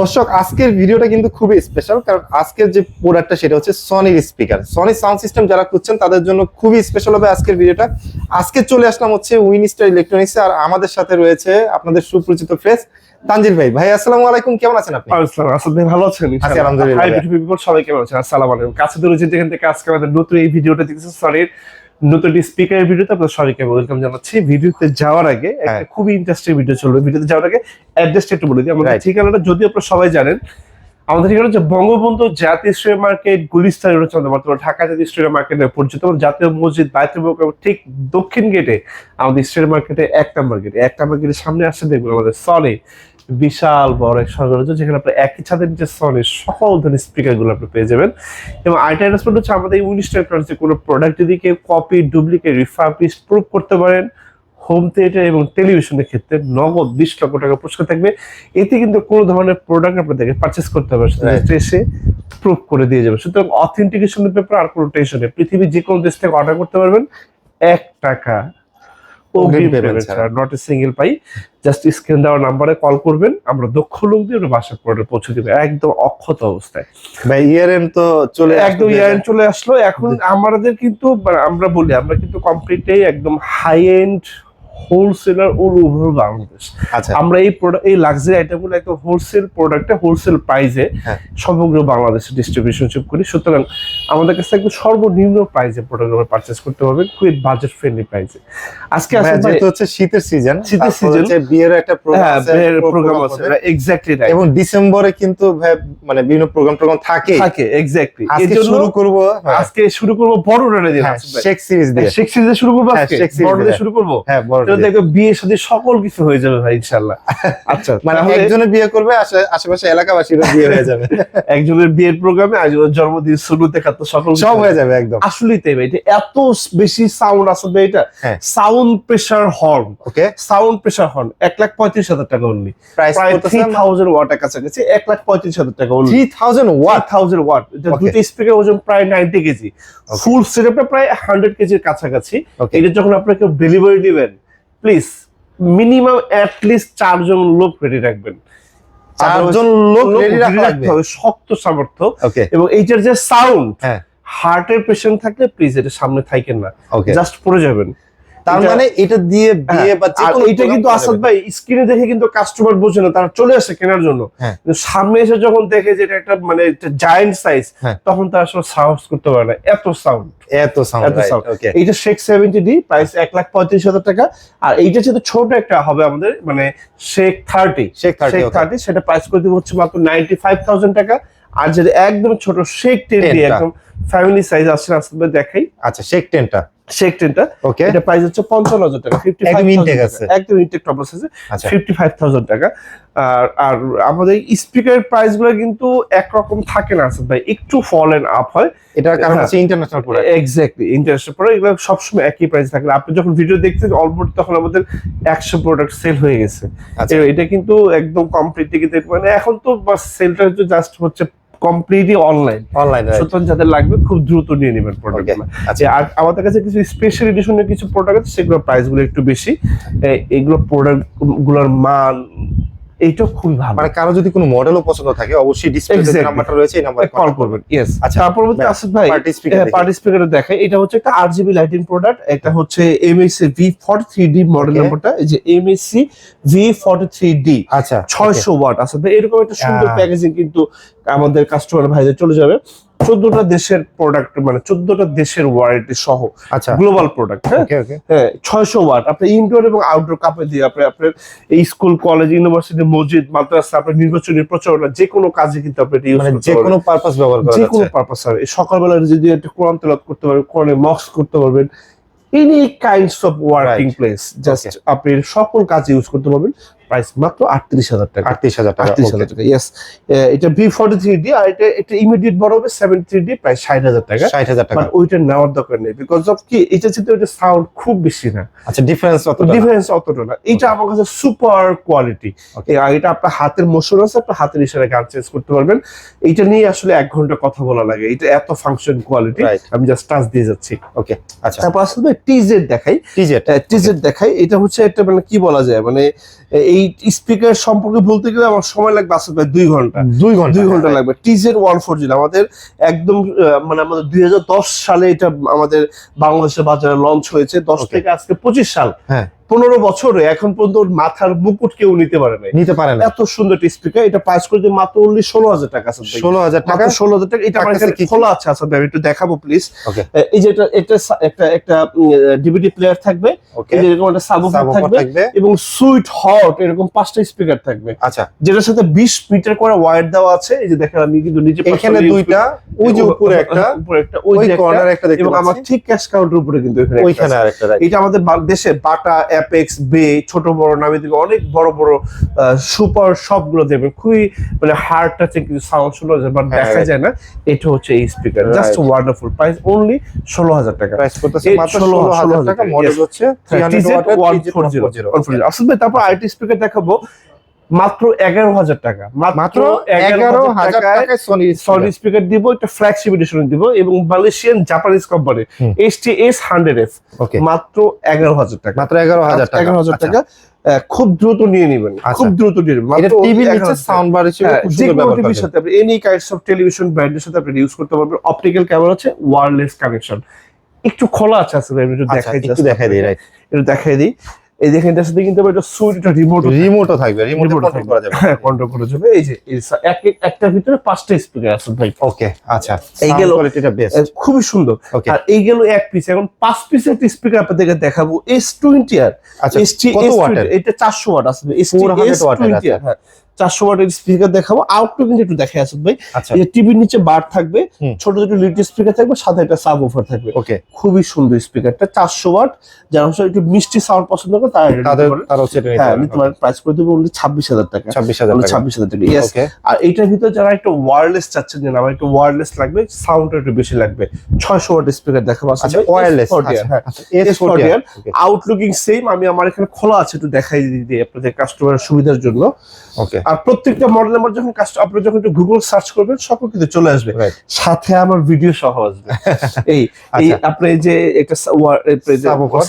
দর্শক আজকের ভিডিওটা কিন্তু খুবই স্পেশাল কারণ আজকের যে প্রোডাক্টটা সেটা হচ্ছে সনির স্পিকার সনি সাউন্ড সিস্টেম যারা খুঁজছেন তাদের জন্য খুবই স্পেশাল হবে আজকের ভিডিওটা। আজকে চলে আসলাম হচ্ছে উইনিস্টার ইলেকট্রনিক্স আর আমাদের সাথে রয়েছে আপনাদের সুপরিচিত ফেস তানজির ভাই। ভাই আসসালামু আলাইকুম কেমন আছেন আপনি? আসসালাম আসাদ ভাই ভালো আছেন? আছি, আলহামদুলিল্লাহ। হাই বিউটি পিপল সবাই কেমন আছেন? আসসালামু আলাইকুম। কাছে দূরে যে যেখান থেকে আজকে আমাদের নতুন এই ভিডিওটা দেখতেছেন সরির নতুন স্পিকারের ভিডিওতে আপনাদের সবাইকে ওয়েলকাম জানাচ্ছি। ভিডিওতে যাওয়ার আগে একটা হ্যাঁ। খুবই ইন্টারেস্টিং ভিডিও চলবে। ভিডিওতে যাওয়ার আগে অ্যাড্রেসটা একটু বলে দিই। আমাদের. ঠিকানাটা যদি আপনারা সবাই জানেন আমাদের ঠিকানা হচ্ছে বঙ্গবন্ধু জাতীয় স্ট্রিট মার্কেট গুলিস্তান আমাদের বর্তমানে ঢাকা জাতীয় স্ট্রিট মার্কেটে পরিচিত। জাতীয় মসজিদ বাইতুল ঠিক দক্ষিণ গেটে আমাদের স্ট্রিট মার্কেটে এক নাম্বার গেটে এক নাম্বার গেটের সামনে আসছে দেখবেন আমাদের সনে বিশাল বড় এক সরগরজ যেখানে আপনি একই ছাদের নিচে সনের সকল ধরনের স্পিকারগুলো আপনি পেয়ে যাবেন। এবং আরেকটা অ্যানাউন্সমেন্ট হচ্ছে আমাদের উনিশ টাইপ কোনো প্রোডাক্ট যদি কেউ কপি ডুপ্লিকেট রিফার্বিশ প্রুভ করতে পারেন হোম থিয়েটার এবং টেলিভিশনের ক্ষেত্রে নগদ বিশ লক্ষ টাকা পুরস্কার থাকবে। এতে কিন্তু কোনো ধরনের প্রোডাক্ট আপনাদেরকে পারচেস করতে হবে সেটা এসে প্রুভ করে দিয়ে যাবে সুতরাং অথেন্টিকেশনের ব্যাপারে আর কোনো টেনশন নেই। পৃথিবীর যে কোনো দেশ থেকে অর্ডার করতে পারবেন এক টাকা ছাড়া। Not a single pie just screen দেওয়ার নাম্বারে কল করবেন আমরা দক্ষ লোক দিয়ে ওটা বাসা প্রোডাক্ট পৌঁছে দেবে একদম অক্ষত অবস্থায় ভাই ইয়ার এন্ড তো চলে একদম ইয়ার এন্ড চলে আসলো এখন আমাদের কিন্তু আমরা বলি আমরা কিন্তু কমপ্লিটলি একদম high end wholesaler all over Bangladesh আমরা এই প্রোডাক্ট এই লাক্সারি আইটেমগুলো একদম হোলসেল প্রোডাক্টে হোলসেল প্রাইসে হ্যাঁ। সমগ্র বাংলাদেশে ডিস্ট্রিবিউশনশিপ করি। সুতরাং আমাদের কাছে একদম সর্বনিম্ন প্রাইসে প্রোডাক্ট পারচেস করতে পারবেন খুবই বাজেট ফ্রেন্ডলি প্রাইসে আজকে আসলে যেহেতু হচ্ছে শীতের সিজন শীতের season। বিয়ের একটা প্রোগ্রাম হ্যাঁ আছে প্রোগ্রাম আছে এক্স্যাক্টলি এবং ডিসেম্বরে কিন্তু মানে বিভিন্ন প্রোগ্রাম প্রোগ্রাম থাকে। থাকে এক্স্যাক্টলি আজকে শুরু করব আজকে শুরু করব বড় রানে দিয়ে হ্যাঁ, শেখ সিরিজ দিয়ে। শেখ সিরিজে শুরু করব হ্যাঁ, আজকে? বড় দিয়ে। দিয়ে। শুরু করব? হ্যাঁ বড় তাহলে দিয়ে। দেখো বিয়ে সাথে সকল কিছু হয়ে যাবে ভাই ইনশাল্লাহ আচ্ছা মানে তাহলে একজনে বিয়ে করবে আশেপাশে এলাকাবাসীর বিয়ে হয়ে যাবে। একজনের বিয়ের প্রোগ্রামে একজনের জন্মদিন শুরুতে খাতো সকল সব হয়ে যাবে একদম। আসলেই তাই ভাই এত বেশি সাউন্ড ভাই এটা। Sound pressure horn okay. Sound pressure horn এক লাখ পঁয়ত্রিশ হাজার টাকা অনলি প্রায় থ্রি থাউজেন্ড ওয়াটের কাছাকাছি এক লাখ পঁয়ত্রিশ হাজার টাকা only 3000 watt watt thousand watt. দুটো স্পিকার ওজন প্রায় নাইনটি কেজি. ফুল সেটআপটা প্রায় হান্ড্রেড কেজির কাছাকাছি। এটা যখন আপনাকে ডেলিভারি দিবেন প্লিজ মিনিমাম অ্যাটলিস্ট চারজন লোক রেডি রাখবেন। চারজন লোক রেডি রাখা রাখতে হবে। শক্ত সামর্থ্য। এবং এইটার যে সাউন্ড হ্যাঁ। হার্টের পেশেন্ট থাকলে প্লিজ এটা সামনে থাকেন না। জাস্ট পড়ে যাবেন। তার মানে এটা দিয়ে বিয়ে বা যে কোনো এটা কিন্তু আসাদ ভাই স্ক্রিনে দেখে কিন্তু কাস্টমার বোঝে না তারা চলে আসে কেনার জন্য। হ্যাঁ। সামনে এসে যখন দেখে যে এটা একটা মানে জায়েন্ট সাইজ হ্যাঁ। তখন তারা আসলে সাহস করতে পারে না। এত সাউন্ড। এত এইটা শেখ সেভেন্টি ডি প্রাইস এক লাখ পঁয়ত্রিশ হাজার টাকা। আর এইটা যেহেতু ছোট একটা হবে আমাদের মানে শেখ থার্টি শেখ থার্টি সেটা প্রাইস করে দিব হচ্ছে মাত্র নাইনটি ফাইভ থাউজেন্ড টাকা। আর যেটা একদম ছোট টেন। একদম ফ্যামিলি সাইজ দেখাই। আচ্ছা শেখ টেনটা শেখ টেনটা এটা প্রাইস হচ্ছে পঞ্চান্ন হাজার টাকা ফিফটি একদম intake আছে। একদম ইনটেক টপ আছে। ফিফটি ফাইভ থাউজেন্ড টাকা। আর আর আমাদের স্পিকার প্রাইসগুলো কিন্তু একরকম থাকে না আসাদ ভাই। একটু ফল এন্ড আপ হয়। কারণ হ্যাঁ। হচ্ছে ইন্টারন্যাশনাল প্রোডাক্ট এক্স্যাক্টলি ইন্টারেস্টের পরে এগুলো সবসময় একই প্রাইস থাকে। আপনি যখন ভিডিও দেখছেন অলমোস্ট তখন আমাদের একশো প্রোডাক্ট সেল হয়ে গেছে। আচ্ছা। এটা কিন্তু একদম কমপ্লিটলি কিন্তু মানে এখন তো সেলটা জাস্ট হচ্ছে কমপ্লিটলি অনলাইন অনলাইন সুতরাং যাদের লাগবে খুব দ্রুত নিয়ে নেবেন প্রোডাক্ট আচ্ছা। আর আমাদের কাছে কিছু স্পেশাল এডিশনের কিছু প্রোডাক্ট আছে সেগুলোর প্রাইসগুলো একটু বেশি। এগুলো প্রোডাক্টগুলোর মান এইটা খুবই ভালো। মানে কারও যদি কোনো মডেলও পছন্দ থাকে অবশ্যই ডিসপ্লে Exactly. নাম্বারটা রয়েছে এই নাম্বারে কল করবেন। ইয়েস আচ্ছা, তারপর বলতে আসিফ ভাই পার্টি স্পিকার পার্টি স্পিকারে দেখাই। এটা হচ্ছে একটা আরজিবি লাইটিং প্রোডাক্ট এটা হচ্ছে MSC V forty three D model নাম্বারটা এই যে MSC V forty three D আচ্ছা ছয়শো ওয়াট আছে ভাই এরকম একটা সুন্দর প্যাকেজিং কিন্তু আমাদের কাস্টমার ভাইদের চলে যাবে। চোদ্দটা দেশের প্রোডাক্ট মানে চোদ্দটা দেশের ওয়ারেন্টি সহ আচ্ছা। গ্লোবাল প্রোডাক্ট হ্যাঁ? ওকে হ্যাঁ ছয়শো ওয়াট আপনি ইনডোর এবং আউটডোর কাপে দিয়ে আপনি আপনার এই স্কুল কলেজ ইউনিভার্সিটি মসজিদ মাদ্রাসা আপনার নির্বাচনী প্রচারণা যে কোনো কাজে কিন্তু আপনি এটা ইউজ মানে করতে যে পারবেন। কোনো পারপাস ব্যবহার করা যে কোনো পারপাস হবে সকালবেলা যদি একটা কোরআন তেলাওয়াত করতে পারবেন কোরআনে মক্স করতে পারবেন any kinds of working place just আপনি সকল কাজে ইউজ করতে পারবেন। প্রাইস মাত্র আটত্রিশ হাজার টাকা। আটত্রিশ হাজার টাকা আটত্রিশ হাজার টাকা ইয়েস এটা ফর্টি থ্রি ডি আর এটা এটা ইমিডিয়েট বড় হবে সেভেন থ্রি ডি প্রায় ষাট হাজার টাকা। ষাট হাজার টাকা। ওইটা নেওয়ার দরকার নেই বিকজ অফ কি এটা ওইটা সাউন্ড খুব বেশি না। আচ্ছা ডিফারেন্স অত ডিফারেন্স অতটা না। এটা আমার কাছে সুপার কোয়ালিটি এটা আপনার হাতের মোশন আছে আপনার হাতের ইশারায় গান চেঞ্জ করতে পারবেন। এটা নিয়ে আসলে এক ঘণ্টা কথা বলা লাগে। এটা এত ফাংশন কোয়ালিটি আমি জাস্ট টাচ দিয়ে যাচ্ছি। ওকে আচ্ছা। তারপর আসলে টিজেড দেখাই। টিজেট টিজেড দেখাই। এটা হচ্ছে একটা মানে কি বলা যায়? মানে এই স্পিকার সম্পর্কে বলতে গেলে আমার সময় লাগবে আসলে প্রায় দুই ঘণ্টা। দুই ঘণ্টা। দুই ঘণ্টা লাগবে। টিজের ওয়ান ফোর জিরো আমাদের একদম মানে আমাদের দুই হাজার দশ সালে এটা আমাদের বাংলাদেশের বাজারে লঞ্চ হয়েছে। দশ থেকে আজকে পঁচিশ সাল। হ্যাঁ। পনেরো বছরে এখন পর্যন্ত মাথার মুকুট কেউ নিতে পারে নাই। নিতে পারে না এত সুন্দর স্পিকার এটা প্রাইস করে দিয়ে মাত্র অনলি ষোলো হাজার টাকা আছে ষোলো হাজার টাকা? ষোলো হাজার টাকা এটা আমার থাকতেছে এখানে কি কি? খোলা আছে আসাদ ভাই একটু দেখাবো প্লিজ এই যে এটা এটা একটা একটা ডিভিডি প্লেয়ার থাকবে। এই যে এরকম একটা সাবওুফার থাকবে এবং সুইট হট এরকম পাঁচটা স্পিকার থাকবে। আচ্ছা। যেটার সাথে বিশ মিটার করে ওয়্যার দেওয়া আছে এই যে দেখেন আমি কিন্তু নিচে এখানে দুইটা ওই যে উপরে একটা উপরে একটা ওই যে কর্নার একটা দেখতে এবং আমার ঠিক ক্যাশ কাউন্টার উপরে কিন্তু এখানে একটা ওইখানে। আরেকটা এটা আমাদের দেশে বাটা অ্যাপেক্স বে ছোট বড় নামে থেকে অনেক বড় বড় সুপার শপগুলো দেবেন খুবই মানে হার্ড টাচিং কিছু সাউন্ড শোনা যায় বাট হ্যাঁ, দেখা যায় না। এটা হচ্ছে এই speaker just wonderful price only ষোলো হাজার টাকা। প্রাইস করতেছে মাত্র ষোলো হাজার টাকা মডেল হচ্ছে 300 ওয়াটের 140 আসলে তারপর আরেকটি স্পিকার দেখাবো। মাত্র এগারো হাজার টাকা। মাত্র এগারো হাজার টাকায় সনি স্পিকার দিব একটা ফ্ল্যাগশিপ এডিশন দিব এবং Malaysian Japanese company hmm. S T S hundred F মাত্র এগারো হাজার টাকা। মাত্র এগারো হাজার টাকা। এগারো হাজার আচ্ছা। টাকা। খুব দ্রুত নিয়ে নেবেন। আচ্ছা। খুব দ্রুত নিয়ে নেবেন। এটা টিভি নিচে সাউন্ড বার হিসেবে খুব সুন্দর ব্যবহার টিভির সাথে আপনি এনি কাইন্ডস অফ টেলিভিশন ব্র্যান্ডের সাথে আপনি ইউজ করতে পারবেন। অপটিক্যাল ক্যামেরা আছে ওয়্যারলেস কানেকশন একটু খোলা আছে আসলে আমি একটু আচ্ছা দেখাই একটু দেখাই দিই রাইট একটু দেখাই দিই। এই দেখেন এটার সাথে কিন্তু এটা সুইট রিমোট রিমোটও থাকবে। রিমোট কন্ট্রোল করা যাবে। হ্যাঁ কন্ট্রোল করা যাবে। এই যে এক এক- একটার ভিতরে পাঁচটা স্পিকার আছে ভাই। ওকে আচ্ছা। এই গেল- কোয়ালিটিটা বেস্ট খুবই সুন্দর। আর এই গেল এক পিস এখন পাঁচ পিসের একটা স্পিকার আপনাদেরকে দেখাবো। এস টোয়েন্টি আর আচ্ছা কত ওয়াটের এটা চারশো ওয়াট আসবে। 400 এস আর হ্যাঁ। চারশো ওয়াটের স্পিকার দেখাবো। আউটটু কিন্তু একটু দেখে আসুন ভাই। আচ্ছা। টিভির নিচে বার থাকবে ছোট ছোট লিড স্পিকার থাকবে সাথে একটা সাব অফার থাকবে। ওকে। খুবই সুন্দর স্পিকারটা চারশো ওয়াট। যারা হচ্ছে একটু মিষ্টি সাউন্ড পছন্দ করে তারা আমি তোমার প্রাইস করে দেবো ছাব্বিশ হাজার টাকা। ছাব্বিশ হাজার টাকা। ছাব্বিশ হাজার টাকা। ইয়েস আর এইটার ভিতরে যারা একটু ওয়্যারলেস চাচ্ছেন যে আমার একটু ওয়্যারলেস লাগবে সাউন্ড একটু বেশি লাগবে। ছয়শো ওয়াট স্পিকার দেখাবো আচ্ছা ওয়্যারলেস হ্যাঁ আউটলুকিং সেম আমি আমার এখানে খোলা আছে একটু দেখাই দিই আপনাদের কাস্টমারের সুবিধার জন্য। ওকে। আর প্রত্যেকটা মডেল নাম্বার যখন আপনি যখন একটু গুগল সার্চ করবেন সকল কিন্তু চলে আসবে সাথে আমার ভিডিও সহ আসবে এই এই আচ্ছা। আপনি যে একটা।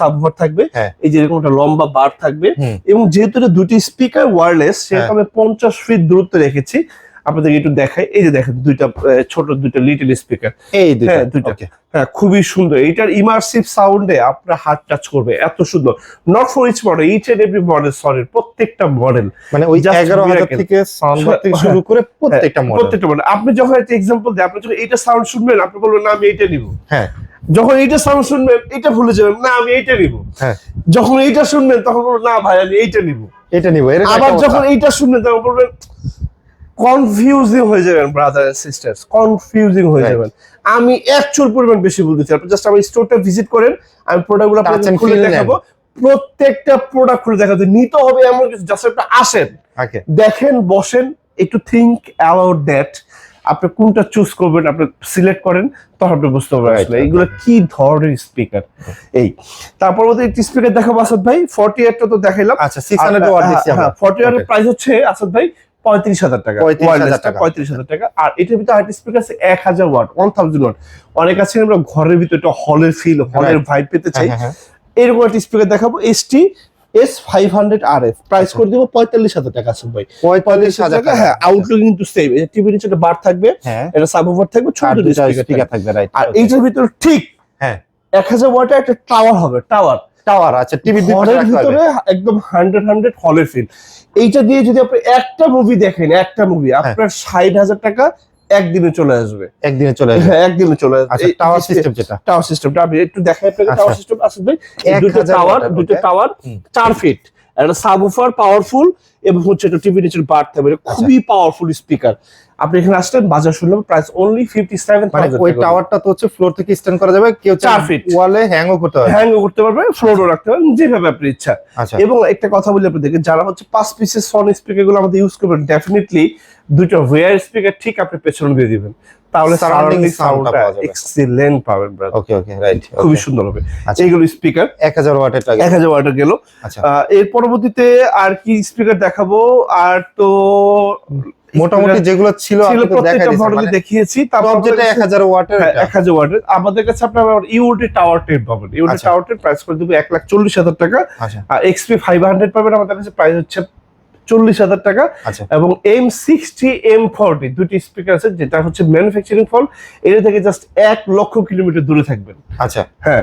সাবওয়ার থাকবে হ্যাঁ। এই যে এরকম একটা লম্বা বার থাকবে এবং যেহেতু এটা দুটি স্পিকার ওয়্যারলেস সেহেতু হ্যাঁ। আমি পঞ্চাশ ফিট দূরত্বে রেখেছি আপনাদের একটু দেখাই। এই যে দেখেন দুইটা ছোট দুইটা লিটল স্পিকার এই দুইটা হ্যাঁ, দুইটা। হ্যাঁ খুবই সুন্দর। এটার ইমার্সিভ সাউন্ডে আপনার হাত টাচ করবে এত সুন্দর। Not for each model each and every model sorry প্রত্যেকটা মডেল মানে ওই এগারো হাজার. থেকে সাউন্ড থেকে হ্যাঁ। শুরু করে প্রত্যেকটা মডেল প্রত্যেকটা মডেল আপনি যখন একটা এক্সাম্পল দেন আপনি যখন এইটা সাউন্ড শুনবেন আপনি বলবেন না আমি এইটা নিব। হ্যাঁ। যখন এইটা সাউন্ড শুনবেন এটা ভুলে যাবেন না আমি এইটা নিব। হ্যাঁ। যখন এইটা শুনবেন তখন বলবেন না ভাই আমি এইটা নিব। এটা নিব আবার যখন এইটা শুনবেন তখন বলবেন কনফিউজিং হয়ে যাবেন ব্রাদার এন্ড সিস্টার্স কনফিউজিং হয়ে যাবেন। আমি একচুয়াল পরিমাণ বেশি বলতেছি আপনি জাস্ট আমার স্টোরটা ভিজিট করেন আমি প্রোডাক্টগুলো আপনাকে খুলে দেখাবো। প্রত্যেকটা প্রোডাক্ট খুলে দেখাতে নিতে হবে এমন কিছু জাস্ট একটা আসেন দেখেন বসেন একটু থিঙ্ক অ্যাবাউট দ্যাট আপনি কোনটা চুজ করবেন আপনি সিলেক্ট করেন তখন আপনি বুঝতে পারবেন আসলে এইগুলো কি ধরনের স্পিকার এই তারপর মধ্যে একটি স্পিকার দেখাবো আসাদ ভাই ফর্টি এরটা তো দেখাইলাম। আচ্ছা সিক্স হান্ড্রেড ফর্টি এর প্রাইস হচ্ছে আসাদ ভাই পঁয়ত্রিশ হাজার টাকা 35,000 টাকা। পঁয়ত্রিশ হাজার টাকা। আর এটার ভিতরে আরেকটি স্পিকার আছে এক হাজার ওয়াট ওয়ান থাউজেন্ড ওয়াট অনেক আছে আমরা ঘরের ভিতরে একটা হলের ফিল হলের ভাইব পেতে চাই। হ্যাঁ, হ্যাঁ, এরকম একটা স্পিকার দেখাবো ST S five hundred R F price করে দিব পঁয়তাল্লিশ হাজার টাকা আছে ভাই। পঁয়তাল্লিশ হাজার টাকা। হ্যাঁ আউটলুক কিন্তু সেম টিভির নিচে একটা বার থাকবে হ্যাঁ। এটা সাব থাকবে ছোট স্পিকার থাকবে। রাইট আর এইটার ভিতরে ঠিক হ্যাঁ। এক হাজার ওয়াটের একটা টাওয়ার হবে টাওয়ার টাওয়ার আচ্ছা টিভি ঘরের ভিতরে একদম হান্ড্রেড হান্ড্রেড হলের ফিল এইটা দিয়ে যদি আপনি একটা মুভি দেখেন একটা মুভি হ্যাঁ। আপনার ষাট হাজার টাকা একদিনে চলে আসবে। একদিনে চলে আসবে। হ্যাঁ একদিনে চলে আসবে। আচ্ছা টাওয়ার সিস্টেম যেটা। টাওয়ার সিস্টেমটা আমি একটু দেখাই আপনাকে আচ্ছা। টাওয়ার সিস্টেম আসবে দুটো টাওয়ার দুটো টাওয়ার চার ফিট একটা সাবউফার পাওয়ারফুল এবং হচ্ছে একটা টিভি নিচের বার থাকবে খুবই পাওয়ারফুল স্পিকার আপনি এখানে আসলেন বাজার শুনলাম প্রাইস অনলি ফিফটি সেভেন মানে ওই টাওয়ারটা তো হচ্ছে ফ্লোর থেকে স্ট্যান্ড করা যাবে কেউ চার feet। ওয়ালে হ্যাংও করতে হবে হ্যাং করতে পারবে ফ্লোরও রাখতে পারবেন যেভাবে আপনি ইচ্ছা। আচ্ছা। এবং একটা কথা বলি আপনাদেরকে যারা হচ্ছে পাঁচ পিসের সনি স্পিকারগুলো আমাদের ইউজ করবেন ডেফিনেটলি দুটো ওয়্যার স্পিকার ঠিক আপনি পেছনে দিয়ে দিবেন। তাহলে সারাউন্ডিং সাউন্ডটা এক্সিলেন্ট পাবেন brother। ওকে ওকে রাইট খুবই সুন্দর হবে। আচ্ছা। এইগুলো স্পিকার এক হাজার ওয়াটের টাকা। এক হাজার ওয়াটের গেল। আচ্ছা। এর পরবর্তীতে আর কি স্পিকার দেখাবো? আর তো মোটামুটি যেগুলো ছিল মডেল মানে দেখিয়েছি। তারপর যেটা এক হাজার ওয়াটের হ্যাঁ, এক হাজার ওয়াটের। আমাদের কাছে আপনার ইউটি টাওয়ার টেন পাবেন। ইউটি। টাওয়ার টেন প্রাইস করে দেবো এক লাখ চল্লিশ হাজার টাকা। আচ্ছা। আর এক্সপি ফাইভ হান্ড্রেড পাবেন। আমাদের কাছে প্রাইস হচ্ছে চল্লিশ হাজার টাকা। আচ্ছা। এবং এম সিক্সটি এম ফোরটি দুটি স্পিকার আছে যেটা হচ্ছে ম্যানুফ্যাকচারিং ফল এটা থেকে জাস্ট এক লক্ষ কিলোমিটার দূরে থাকবেন। আচ্ছা। হ্যাঁ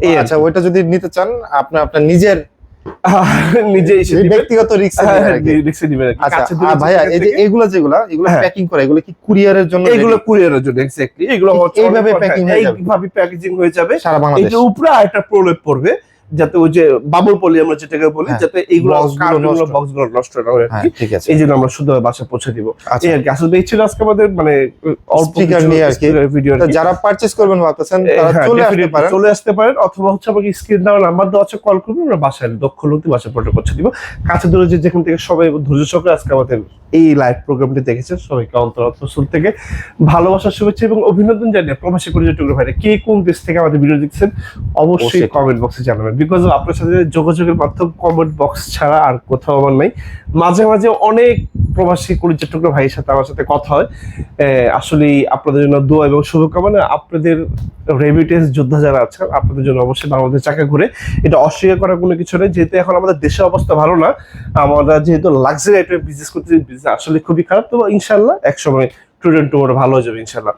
এই আচ্ছা ওইটা যদি নিতে চান আপনার আপনার নিজের নিজে এসে ব্যক্তিগত রিক্স হ্যাঁ, হ্যাঁ, রিক্সে দিবেন আচ্ছা ভাইয়া এই যে থেকে- এগুলো যেগুলা এগুলো। প্যাকিং করা এগুলো কি কুরিয়ারের জন্য এগুলো? কুরিয়ারের জন্য এক্স্যাক্টলি এগুলো এইভাবে হয়ে যাবে? এইভাবে প্যাকেজিং হয়ে যাবে। সারা বাংলাদেশ। উপরে একটা প্রলেপ পড়বে যাতে ওই যে বাবুল পলি আমরা যেটাকে বলি হ্যাঁ, যাতে এইগুলো কার্টুনগুলো নষ্ট- বক্সগুলো নষ্ট না হয়। হ্যাঁ কি ঠিক আছে। এই জন্য আমরা শুধু বাসা পৌঁছে দিব। আচ্ছা। এই আর কি আসলে আজকে আমাদের মানে অল্প নিয়ে আর কি। ভিডিও যারা পারচেজ করবেন ভাবতেছেন তারা হ্যাঁ, চলে আসতে পারেন। চলে আসতে পারেন অথবা হচ্ছে আমাকে স্ক্রিন দেওয়ার নাম্বার দেওয়া আছে কল করবেন আমরা বাসায় দক্ষ লোকটি বাসায় পড়ে পৌঁছে দিব। কাছে দূরে যে যেখান থেকে সবাই ধৈর্য সহকারে আজকে আমাদের এই লাইভ প্রোগ্রামটি দেখেছেন সবাইকে অন্তর শুল থেকে ভালোবাসার শুভেচ্ছা এবং অভিনন্দন জানিয়ে প্রবাসী পরিচয় টুকরো ভাইরা কে কোন দেশ থেকে আমাদের ভিডিও দেখছেন অবশ্যই। কমেন্ট বক্সে জানাবেন। বিকজ আপনার সাথে যোগাযোগের মাধ্যম কমেন্ট বক্স ছাড়া আর কোথাও আমার নাই। মাঝে মাঝে অনেক প্রবাসী পরিচয় টুকরো ভাইয়ের সাথে আমার সাথে কথা হয়। আসলে আপনাদের জন্য দোয়া এবং শুভকামনা। আপনাদের রেমিটেন্স যোদ্ধা যারা আছেন, আপনাদের জন্য অবশ্যই বাংলাদেশ চাকা ঘুরে। এটা অস্বীকার করার কোনো কিছু নেই। যেহেতু এখন আমাদের দেশের অবস্থা ভালো না, আমরা যেহেতু লাক্সারি আইটেম বিজনেস করতে business আসলে খুবই খারাপ। তো ইনশাল্লাহ একসময় স্টুডেন্ট টুমোর ভালো হয়ে যাবে ইনশাল্লাহ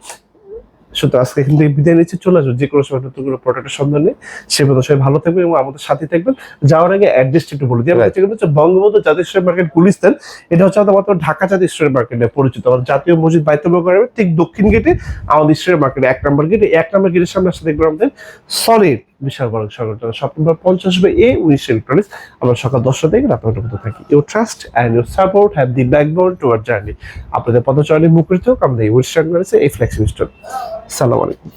সুতরাং আজকে কিন্তু বিদায় নিচ্ছে চলে আসব যে কোনো সময় নতুন কোনো প্রোডাক্টের সন্ধান নেই সে পর্যন্ত সবাই ভালো থাকবে এবং আমাদের সাথে থাকবেন। যাওয়ার আগে অ্যাড্রেসটা একটু বলে দিই আমাদের. যেটা হচ্ছে বঙ্গবন্ধু জাতীয় স্টোর মার্কেট গুলিস্তান। এটা হচ্ছে আমাদের ঢাকা জাতীয় স্টোর মার্কেটে পরিচিত। আমাদের জাতীয় মসজিদ বাইতুল মোকাররমের ঠিক দক্ষিণ গেটে আমাদের স্টোর মার্কেটে এক নম্বর গেটে এক নম্বর গেটের সামনে আসতে দেখবেন আমাদের সলিড বিশাল বড় সংগঠন শপ নম্বর পঞ্চাশ বাই এ উনিশ ইলেকট্রনিক্স আমরা সকাল দশটা থেকে রাত মধ্যে থাকি। Your trust and your support have the backbone to our journey আপনাদের পদচারণে মুখরিত হোক, আমাদের এই উনিশ এই ফ্লেক্সিবল স্টোর সালাম আলাইকুম।